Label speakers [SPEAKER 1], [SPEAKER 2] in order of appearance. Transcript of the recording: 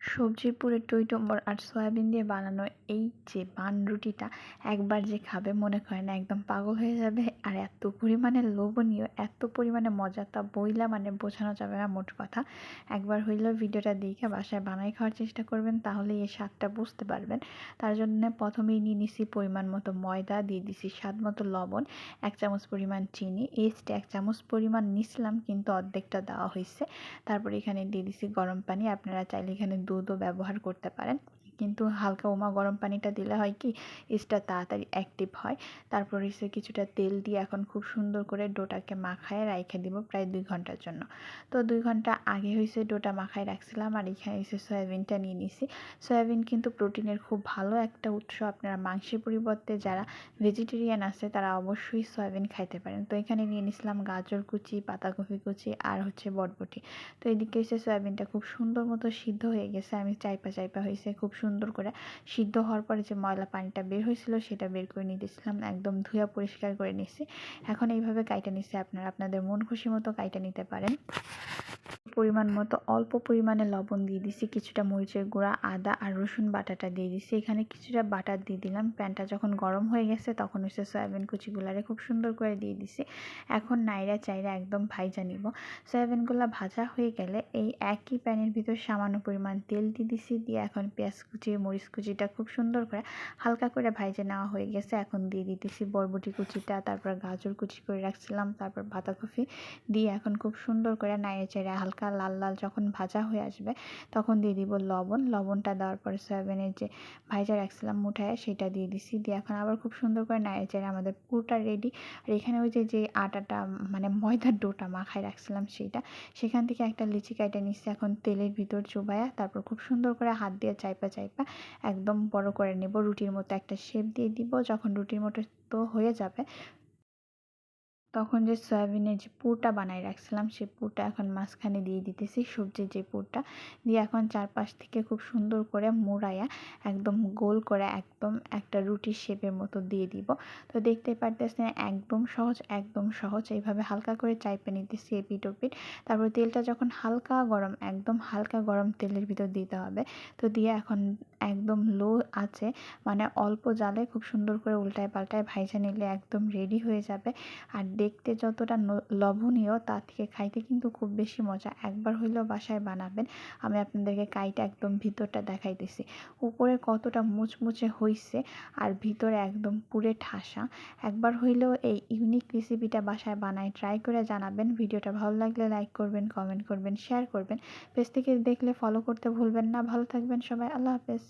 [SPEAKER 1] সবজির পুরে টইটম্বর আর সয়াবিন দিয়ে বানানো এই যে বান রুটিটা, একবার যে খাবে মনে করে না, একদম পাগল হয়ে যাবে। আর এত পরিমাণে লোভনীয়, এত পরিমাণে মজা তা বইলা মানে বোঝানো যাবে না মোট কথা। একবার হইলেও ভিডিওটা দেখে বাসায় বানাই খাওয়ার চেষ্টা করবেন তাহলে এই স্বাদটা বুঝতে পারবেন। তার জন্য প্রথমেই নিয়ে নিছি পরিমাণ মতো ময়দা, দিয়ে দিছি স্বাদ মতো লবণ, এক চামচ পরিমাণ চিনি এস্টে এক চামচ পরিমাণ নিছিলাম, কিন্তু অর্ধেকটা দেওয়া হয়েছে তারপর এখানে দিয়ে দিছি গরম পানি, আপনারা চাইলে এখানে দুধও ব্যবহার করতে পারেন। কিন্তু হালকা ওমা গরম পানিটা দিলে হয় কি, ইস্টটা তাড়াতাড়ি অ্যাক্টিভ হয়। তারপর এসে কিছুটা তেল দিয়ে এখন খুব সুন্দর করে ডোটাকে মাখায় রাইখে দিব প্রায় দুই ঘণ্টার জন্য। তো দুই ঘণ্টা আগে হয়েছে ডোটা মাখায় রাখছিলাম আর এখানে এসে সয়াবিনটা নিয়ে নিছি। সয়াবিন কিন্তু প্রোটিনের খুব ভালো একটা উৎস। আপনারা মাংসের পরিবর্তে যারা ভেজিটেরিয়ান আছে, তারা অবশ্যই সয়াবিন খাইতে পারেন। তো এখানে নিয়ে নিছিলাম গাজর কুচি পাতাকপি কুচি আর হচ্ছে বটবটি। তো এদিকে এসে সয়াবিনটা খুব সুন্দর মতো সিদ্ধ হয়ে গেছে। আমি চাইপা চাইপা হয়েছে খুব সুন্দর করে সিদ্ধ হওয়ার পরে যে ময়লা পানিটা বের হয়েছিল, সেটা বের করে নিয়ে দিয়েছিলাম। একদম ধুয়া পরিষ্কার করে নিছি এখন এইভাবে কাইটা নিছি আপনারা আপনাদের মন খুশি মতো কাইটা নিতে পারেন। পরিমাণ মতো অল্প পরিমাণে লবণ দিয়ে দিছি, কিছুটা মরিচের গুঁড়া, আদা আর রসুন বাটাটা দিয়ে দিছি। এখানে কিছুটা বাটার দিয়ে দিলাম। প্যানটা যখন গরম হয়ে গেছে তখন হচ্ছে সয়াবিন কুচিগুলারে খুব সুন্দর করে দিয়ে দিছি। এখন নাইরা চাইরা একদম ভাইজা নিব। সয়াবিনগুলো ভাজা হয়ে গেলে এই একই প্যানের ভিতর সামান্য পরিমাণ তেল দিয়ে দিছি। দিয়ে এখন পেঁয়াজ কুচি, মরিচ কুচিটা খুব সুন্দর করে হালকা করে ভাইজে নেওয়া হয়ে গেছে। এখন দিয়ে দিতেছি বরবটি কুচিটা, তারপর গাজর কুচি করে রাখছিলাম, তারপর বাঁধাকপি। দিয়ে এখন খুব সুন্দর করে নাইড়ে চেড়ে হালকা লাল লাল যখন ভাজা হয়ে আসবে, তখন দিয়ে দিব লবণ। লবণটা দেওয়ার পরে সয়াবিনের যে ভাইজা রাখছিলাম মুঠায়, সেটা দিয়ে দিছি। দিয়ে এখন আবার খুব সুন্দর করে চেড়ে আমাদের পুরোটা রেডি আর এখানে ওই যে যে আটাটা মানে ময়দার ডোটা মাখায় রাখছিলাম সেইটা, সেখান থেকে একটা লিচি কাইটা নিচ্ছি এখন তেলের ভিতর চুবায়া। তারপর খুব সুন্দর করে হাত দিয়ে চাইপা চাইপা একদম বড় করে নেব। রুটির মতো একটা শেপ দিয়ে দিব। যখন রুটির মতো তো হয়ে যাবে তখন যে সয়াবিনের যে পুরটা বানাই রাখছিলাম সেই পুরটা এখন মাঝখানে দিয়ে দিতেছি। সবজির যে পুরটা দিয়ে এখন চারপাশ থেকে খুব সুন্দর করে মোড়াইয়া একদম গোল করে একদম একটা রুটির শেপের মতো দিয়ে দিব। তো দেখতে পারতেছেন, একদম সহজ একদম সহজ। এইভাবে হালকা করে চাইপে নিতেছি এপিট ওপিট তারপর তেলটা যখন হালকা গরম, একদম হালকা গরম তেলের ভিতর দিতে হবে। তো দিয়ে এখন একদম লো আছে। মানে অল্প জালে খুব সুন্দর করে উল্টায় পাল্টায় ভাইজা নিলে একদম রেডি হয়ে যাবে। আর দেখতে যতটা লবণীয় তার থেকে খাইতে কিন্তু খুব বেশি মজা। একবার হইলেও বাসায় বানাবেন। আমি আপনাদেরকে কাইটা একদম ভিতরটা দেখাইতেছি। উপরে কতটা মুচমুচে হইছে আর ভিতরে একদম পুরে ঠাসা। একবার হইলেও এই ইউনিক রেসিপিটা বাসায় বানায় ট্রাই করে জানাবেন। ভিডিওটা ভালো লাগলে লাইক করবেন কমেন্ট করবেন শেয়ার করবেন। পেজ থেকে দেখলে ফলো করতে ভুলবেন না। ভালো থাকবেন সবাই। আল্লাহ হাফেজ।